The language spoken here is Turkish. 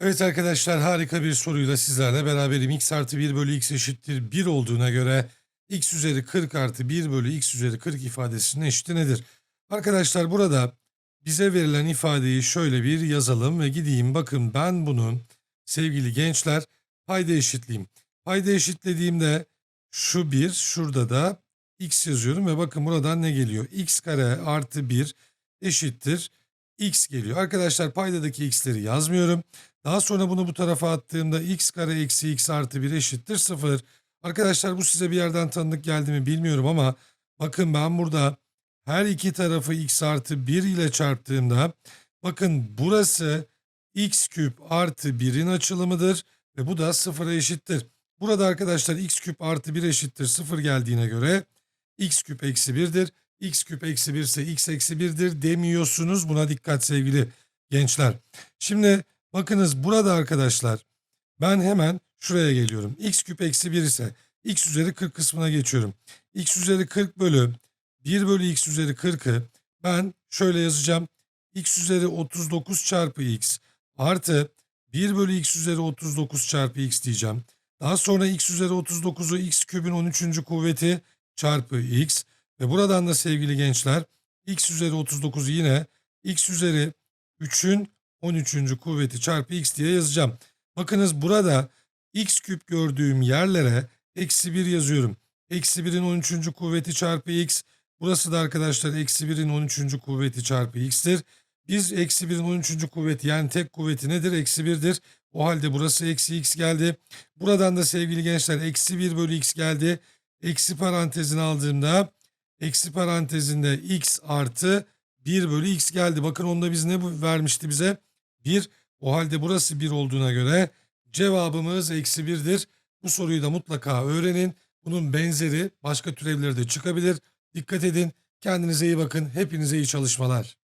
Evet arkadaşlar harika bir soruyla sizlerle beraberim. x artı 1 bölü x eşittir 1 olduğuna göre x üzeri 40 artı 1 bölü x üzeri 40 ifadesinin eşiti nedir? Arkadaşlar burada bize verilen ifadeyi şöyle bir yazalım ve gideyim. Bakın ben bunun sevgili gençler payda eşitleyeyim. Payda eşitlediğimde şu 1 şurada da x yazıyorum ve bakın buradan ne geliyor? x kare artı 1 eşittir x geliyor. Arkadaşlar paydadaki x'leri yazmıyorum. Daha sonra bunu bu tarafa attığımda x kare eksi x artı 1 eşittir 0. Arkadaşlar bu size bir yerden tanıdık geldi mi bilmiyorum ama bakın ben burada her iki tarafı x artı 1 ile çarptığımda bakın burası x küp artı 1'in açılımıdır ve bu da 0'a eşittir. Burada arkadaşlar x küp artı 1 eşittir 0 geldiğine göre x küp eksi 1'dir. X küp eksi 1 ise x eksi 1'dir demiyorsunuz. Buna dikkat sevgili gençler. Şimdi bakınız burada arkadaşlar ben hemen şuraya geliyorum. x küp eksi 1 ise x üzeri 40 kısmına geçiyorum. x üzeri 40 bölü 1 bölü x üzeri 40'ı ben şöyle yazacağım. x üzeri 39 çarpı x artı 1 bölü x üzeri 39 çarpı x diyeceğim. Daha sonra x üzeri 39'u x kübün 13. kuvveti çarpı x ve buradan da sevgili gençler x üzeri 39'u yine x üzeri 3'ün 13. kuvveti çarpı x diye yazacağım. Bakınız burada x küp gördüğüm yerlere eksi 1 yazıyorum. Eksi 1'in 13. kuvveti çarpı x. Burası da arkadaşlar eksi 1'in 13. kuvveti çarpı x'tir. Biz eksi 1'in 13. kuvveti yani tek kuvveti nedir? Eksi 1'dir. O halde burası eksi x geldi. Buradan da sevgili gençler eksi 1 bölü x geldi. Eksi parantezini aldığımda eksi parantezinde x artı 1 bölü x geldi. Bakın onda biz ne vermişti bize? 1. O halde burası 1 olduğuna göre cevabımız eksi 1'dir. Bu soruyu da mutlaka öğrenin. Bunun benzeri başka türevleri de çıkabilir. Dikkat edin. Kendinize iyi bakın. Hepinize iyi çalışmalar.